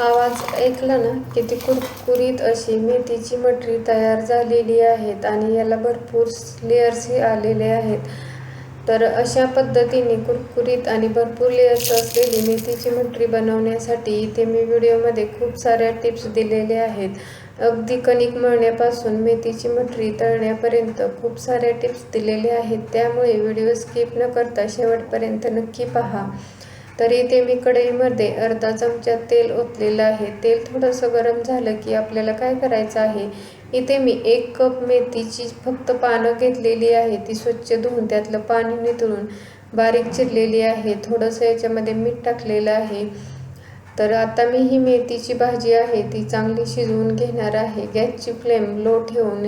आवाज ऐकला ना किती कुरकुरीत अशी मेथीची मटरी तयार झालेली आहेत आणि याला भरपूर लेयर्सही आलेले आहेत. तर अशा पद्धतीने कुरकुरीत आणि भरपूर लेयर्स असलेली मेथीची मटरी बनवण्यासाठी इथे मी व्हिडिओमध्ये खूप साऱ्या टिप्स दिलेले आहेत. अगदी कणिक मळण्यापासून मेथीची मटरी तळण्यापर्यंत खूप साऱ्या टिप्स दिलेल्या आहेत. त्यामुळे व्हिडिओ स्किप न करता शेवटपर्यंत नक्की पहा. तर इथे मी कढईमध्ये अर्धा चमचा तेल ओतलेलं आहे. तेल थोडंसं गरम झालं की आपल्याला काय करायचं आहे? इथे मी एक कप मेथीची फक्त पानं घेतलेली आहे. ती स्वच्छ धुवून त्यातलं पाणी नितळून बारीक चिरलेली आहे. थोडंसं याच्यामध्ये मीठ टाकलेलं आहे. तर आता मी ही मेथीची भाजी आहे ती चांगली शिजवून घेणार आहे. गॅसची फ्लेम लो ठेवून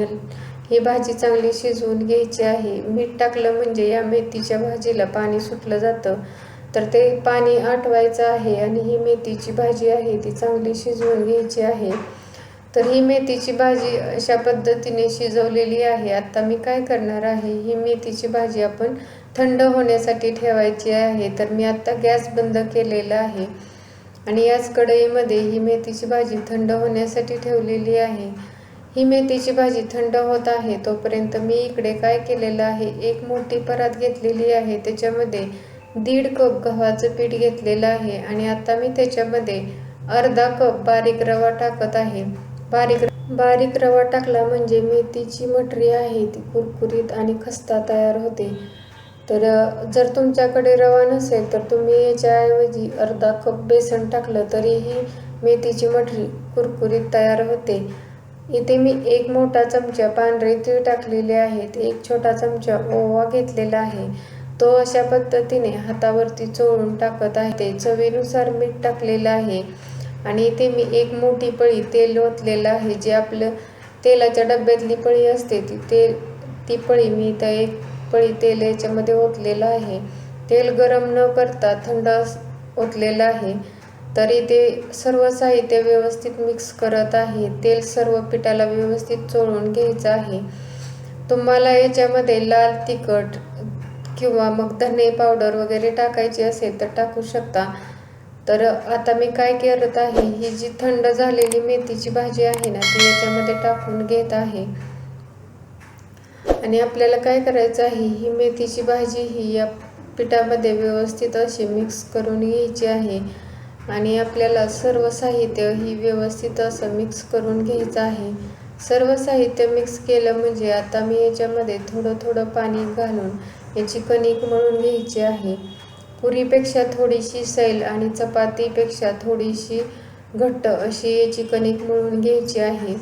ही भाजी चांगली शिजवून घ्यायची आहे. मीठ टाकलं म्हणजे या मेथीच्या भाजीला पाणी सुटलं जातं. तर ते पाणी आटवायचं आहे आणि ही मेथीची भाजी आहे ती चांगली शिजवून घ्यायची आहे. तर ही मेथीची भाजी अशा पद्धतीने शिजवलेली आहे. आत्ता मी काय करणार आहे? ही मेथीची भाजी आपण थंड होण्यासाठी ठेवायची आहे. तर मी आत्ता गॅस बंद केलेला आहे आणि याच कढईमध्ये ही मेथीची भाजी थंड होण्यासाठी ठेवलेली आहे. ही मेथीची भाजी थंड होत आहे तोपर्यंत मी इकडे काय केलेलं आहे? एक मोठी परात घेतलेली आहे. त्याच्यामध्ये दीड कप गव्हाचं पीठ घेतलेलं आहे आणि आता मी त्याच्यामध्ये अर्धा कप बारीक रवा टाकत आहे. बारीक बारीक रवा टाकला म्हणजे मेथीची मटरी आहे ती कुरकुरीत आणि खस्ता तयार होते. तर जर तुमच्याकडे रवा नसेल तर तुम्ही याच्याऐवजी अर्धा कप बेसन टाकलं तरीही मेथीची मटरी कुरकुरीत तयार होते. इथे मी एक मोठा चमचा पांढरे तीळ टाकलेले आहेत एक छोटा चमचा ओवा घेतलेला आहे. तो अशा पद्धतीने हातावरती चोळून टाकत आहे. ते चवीनुसार मीठ टाकलेलं आहे आणि इथे मी एक मोठी पळी तेल ओतलेलं आहे जे आपलं तेलाच्या डब्यातली पळी असते ती तेल ती पळी मी इथं एक पळी तेल याच्यामध्ये ओतलेलं आहे. तेल गरम न करता थंड ओतलेलं आहे. तर इथे सर्व साहित्य व्यवस्थित मिक्स करत आहे. तेल सर्व पिठाला व्यवस्थित चोळून घ्यायचं आहे. तुम्हाला याच्यामध्ये लाल तिखट किंवा मग धने पावडर वगैरे टाकायची असेल तर टाकू शकता. तर आता मी काय करत आहे ही जी थंड झालेली मेथीची भाजी आहे ना ती याच्यामध्ये टाकून घेत आहे. आणि आपल्याला काय करायचं आहे ही मेथीची भाजी ही या पिठामध्ये व्यवस्थित अशी मिक्स करून घ्यायची आहे. आणि आपल्याला सर्व साहित्य ही व्यवस्थित असं मिक्स करून घ्यायचं आहे. सर्व साहित्य मिक्स केलं म्हणजे आता मी याच्यामध्ये थोडं थोडं पाणी घालून याची कणिक मळून घ्यायची आहे. पुरीपेक्षा थोडीशी सैल आणि चपातीपेक्षा थोडीशी घट्ट अशी याची कणिक मळून घ्यायची आहे.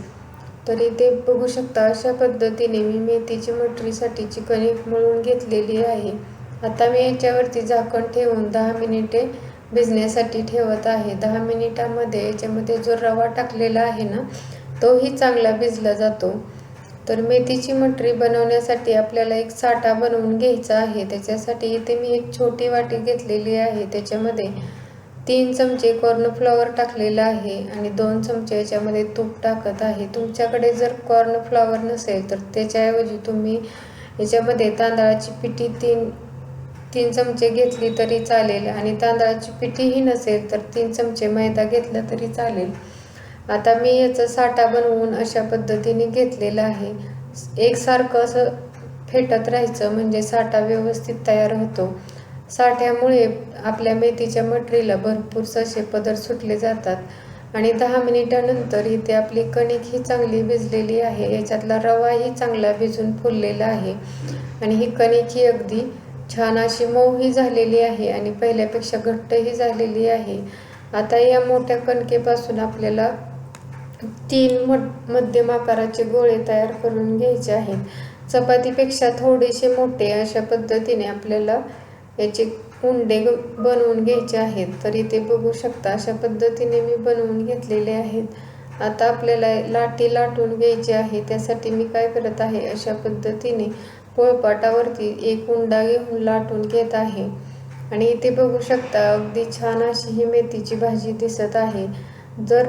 तरी ते बघू शकता अशा पद्धतीने मी मेथीची मटरीसाठीची कणिक मळून घेतलेली आहे. आता मी याच्यावरती झाकण ठेवून दहा मिनिटे भिजण्यासाठी ठेवत आहे. दहा मिनिटामध्ये याच्यामध्ये जो रवा टाकलेला आहे ना तोही चांगला भिजला जातो. तर मेथीची मटरी बनवण्यासाठी आपल्याला एक साठा बनवून घ्यायचा आहे. त्याच्यासाठी इथे मी एक छोटी वाटी घेतलेली आहे. त्याच्यामध्ये तीन चमचे कॉर्नफ्लॉवर टाकलेलं आहे आणि दोन चमचे याच्यामध्ये तूप टाकत आहे. तुमच्याकडे जर कॉर्नफ्लॉवर नसेल तर त्याच्याऐवजी तुम्ही याच्यामध्ये तांदळाची पिठी तीन तीन चमचे घेतली तरी चालेल आणि तांदळाची पिठीही नसेल तर तीन चमचे मैदा घेतला तरी चालेल. आता मी याचा साठा बनवून अशा पद्धतीने घेतलेला आहे. एकसारखं असं फेटत राहायचं म्हणजे साठा व्यवस्थित तयार होतो. साठ्यामुळे आपल्या मेथीच्या मटरीला भरपूर ससे पदर सुटले जातात आणि दहा मिनिटानंतर इथे आपली कणिक ही चांगली भिजलेली आहे. याच्यातला रवाही चांगला भिजून फुललेला आहे. आणि ही कणिक ही अगदी छान अशी मऊही झालेली आहे आणि पहिल्यापेक्षा घट्टही झालेली आहे. आता या मोठ्या कणकेपासून आपल्याला तीन मध्यम आकाराचे गोळे तयार करून घ्यायचे आहेत. चपातीपेक्षा थोडेसे मोठे अशा पद्धतीने आपल्याला याचे उंडे बनवून घ्यायचे आहेत. तर इथे बघू शकता अशा पद्धतीने मी बनवून घेतलेले आहेत. आता आपल्याला लाटी लाटून घ्यायची आहे त्यासाठी मी काय करत आहे अशा पद्धतीने पोळपाटावरती एक उंडा घेऊन लाटून घेत आहे. आणि इथे बघू शकता अगदी छान अशी ही मेथीची भाजी दिसत आहे. जर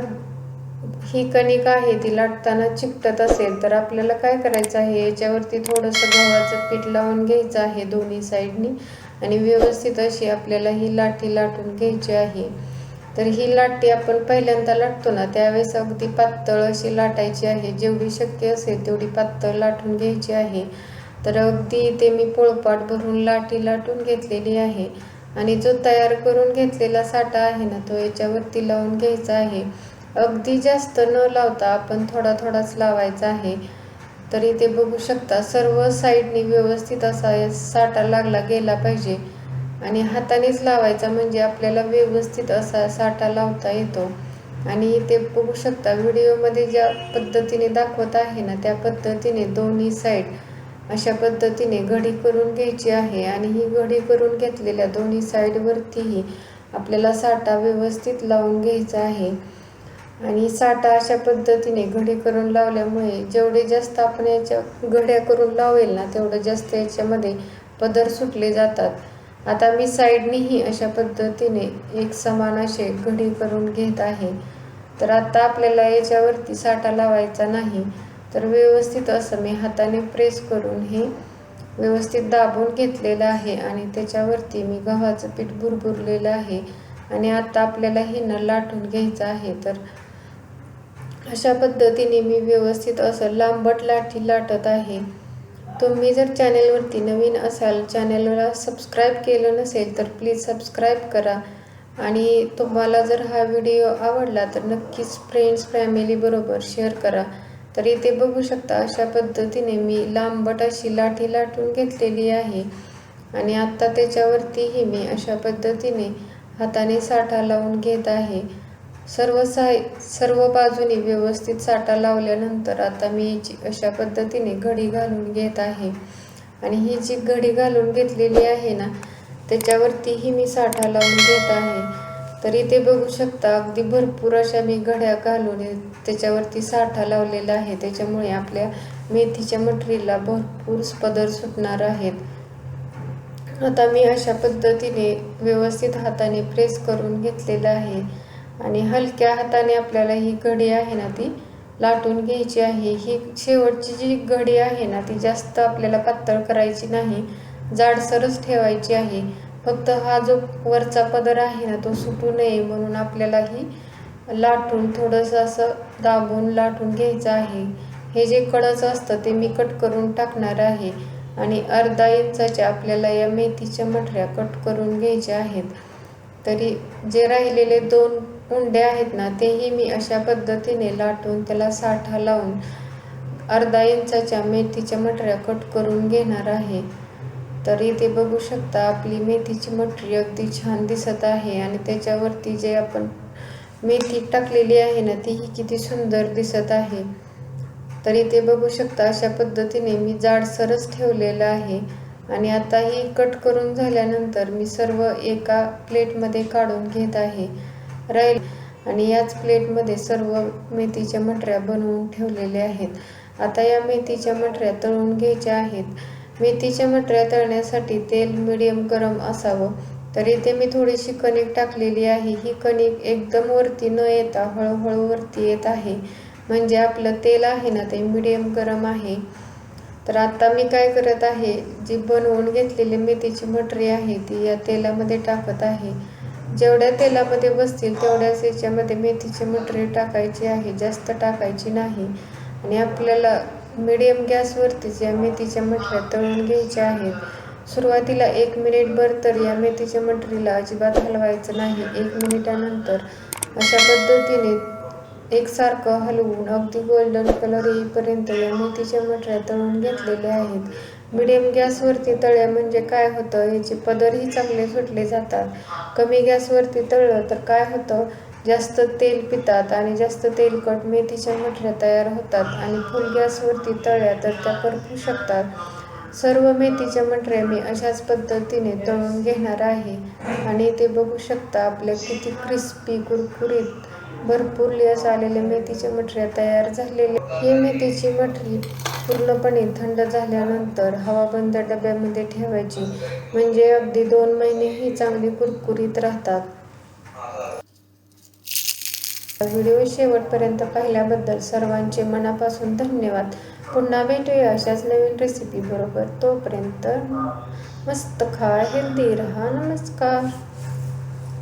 ही कणिक आहे ती लाटताना चिकटत असेल तर आपल्याला काय करायचं आहे? याच्यावरती थोडंसं गव्हाचं पीठ लावून घ्यायचं आहे दोन्ही साईडनी आणि व्यवस्थित अशी आपल्याला ही लाठी लाटून घ्यायची आहे. तर ही लाटी आपण पहिल्यांदा लाटतो ना त्यावेळेस अगदी पातळ अशी लाटायची आहे. जेवढी शक्य असेल तेवढी पातळ लाटून घ्यायची आहे. तर अगदी इथे मी पोळपाट भरून लाटी लाटून घेतलेली आहे आणि जो तयार करून घेतलेला साठा आहे ना तो याच्यावरती लावून घ्यायचा आहे. अगदी जास्त न लावता आपण थोडा थोडाच लावायचा आहे. तर इथे बघू शकता सर्व साईडनी व्यवस्थित असा साठा लागला गेला पाहिजे. आणि हातानेच लावायचा म्हणजे आपल्याला व्यवस्थित असा साठा लावता येतो. आणि इथे बघू शकता व्हिडिओमध्ये ज्या पद्धतीने दाखवत आहे ना त्या पद्धतीने दोन्ही साईड अशा पद्धतीने घडी करून घ्यायची आहे. आणि ही घडी करून घेतलेल्या दोन्ही साईडवरतीही आपल्याला साठा व्यवस्थित लावून घ्यायचा आहे. आणि साठा अशा पद्धतीने घडी करून लावल्यामुळे जेवढे जास्त आपण याच्या घड्या करून लावेल ना तेवढं जास्त याच्यामध्ये पदर सुटले जातात. आता मी साईडनीही अशा पद्धतीने एक समान असे घडी करून घेत आहे. तर आता आपल्याला याच्यावरती साठा लावायचा नाही तर व्यवस्थित असं मी हाताने प्रेस करून हे व्यवस्थित दाबून घेतलेलं आहे आणि त्याच्यावरती मी गव्हाचं पीठ भुरभुरलेलं आहे. आणि आता आपल्याला हे न लाटून घ्यायचं आहे तर अशा पद्धतीने मी व्यवस्थित असं लांबट लाठी लाटत आहे. तुम्ही जर चॅनेलवरती नवीन असाल चॅनेलला सबस्क्राईब केलं नसेल तर प्लीज सबस्क्राईब करा. आणि तुम्हाला जर हा व्हिडिओ आवडला तर नक्कीच फ्रेंड्स फॅमिलीबरोबर शेअर करा. तर इथे बघू शकता अशा पद्धतीने मी लांबट अशी लाठी लाटून घेतलेली आहे. आणि आत्ता त्याच्यावरतीही मी अशा पद्धतीने हाताने साठा लावून घेत आहे. सर्व साय सर्व बाजूनी व्यवस्थित साठा लावल्यानंतर आता मी याची अशा पद्धतीने घडी घालून घेत आहे. आणि ही जी घडी घालून घेतलेली आहे ना त्याच्यावरतीही मी साठा लावून घेत आहे. तर इथे बघू शकता अगदी भरपूर अशा मी घड्या घालून त्याच्यावरती साठा लावलेला आहे. त्याच्यामुळे आपल्या मेथीच्या मटरीला भरपूर पदर सुटणार आहेत. आता मी अशा पद्धतीने व्यवस्थित हाताने प्रेस करून घेतलेलं आहे. आणि हलक्या हाताने आपल्याला ही घडी आहे ना ती लाटून घ्यायची आहे. ही शेवटची जी घडी आहे ना ती जास्त आपल्याला पातळ करायची नाही जाडसरच ठेवायची आहे. फक्त हा जो वरचा पदर आहे ना तो सुटू नये म्हणून आपल्याला ही लाटून थोडंसं असं दाबून लाटून घ्यायचं आहे. हे जे कडचं असतं ते मी कट करून टाकणार आहे. आणि अर्धा इंचाच्या आपल्याला या मेथीच्या मठऱ्या कट करून घ्यायच्या आहेत. तरी जे राहिलेले दोन उंडे आहेत ना तेही मी अशा पद्धतीने लाटून त्याला साठा लावून अर्धा इंचाच्या मेथीच्या मटऱ्या कट करून घेणार आहे. तर इथे बघू शकता आपली मेथीची मटरी अगदी छान दिसत आहे आणि त्याच्यावरती जे आपण मेथी टाकलेली आहे ना तीही किती सुंदर दिसत आहे. तर इथे बघू शकता अशा पद्धतीने मी जाडसरच ठेवलेलं आहे आणि आता ही कट करून झाल्यानंतर मी सर्व एका प्लेटमध्ये काढून घेत आहे. राहील. आणि याच प्लेटमध्ये सर्व मेथीच्या मटऱ्या बनवून ठेवलेल्या आहेत. आता या मेथीच्या मटऱ्या तळून घ्यायच्या आहेत. मेथीच्या मटऱ्या तळण्यासाठी तेल मिडियम गरम असावं. तर इथे मी थोडीशी कणिक टाकलेली आहे. ही कणिक एकदम वरती न येता हळूहळू वरती येत आहे. म्हणजे आपलं तेल आहे ना ते मिडियम गरम आहे. तर आता मी काय करत आहे? जी बनवून घेतलेली मेथीची मटरी आहे ती या तेलामध्ये टाकत आहे. जेवढ्या तेलामध्ये बसतील तेवढ्याच याच्यामध्ये मेथीची मटरी टाकायची आहे जास्त टाकायची नाही. आणि आपल्याला मिडियम गॅसवरतीच या मेथीच्या मटऱ्या तळून घ्यायच्या आहेत. सुरुवातीला एक मिनिटभर तर या मेथीच्या मटरीला अजिबात हलवायचं नाही. एक मिनिटानंतर अशा पद्धतीने एकसारखं हलवून अगदी गोल्डन कलर येईपर्यंत या मेथीच्या मटऱ्या तळून घेतलेल्या आहेत. मिडियम गॅसवरती तळ्या म्हणजे काय होतं? याचे पदरही चांगले सुटले जातात. कमी गॅसवरती तळलं तर काय होतं? जास्त तेल पितात आणि जास्त तेलकट मेथीच्या मठऱ्या तयार होतात आणि फुल गॅसवरती तळ्या तर त्या करपू शकतात. सर्व मेथीच्या मठऱ्या मी अशाच पद्धतीने तळून घेणार आहे आणि ते बघू शकता आपल्या किती क्रिस्पी कुरकुरीत भरपूर लस आलेल्या मेथीच्या मठऱ्या तयार झालेले. ही मेथीची मठरी पूर्णपणे थंड झाल्यानंतर हवाबंद डब्यामध्ये ठेवायची. म्हणजे अगदी दोन महिने ही चांगली कुरकुरीत राहतात. व्हिडिओ शेवटपर्यंत पाहिल्याबद्दल सर्वांचे मनापासून धन्यवाद. पुन्हा भेटूया अशाच नवीन रेसिपी बरोबर. तोपर्यंत मस्त खा हेल्दी रहा. नमस्कार.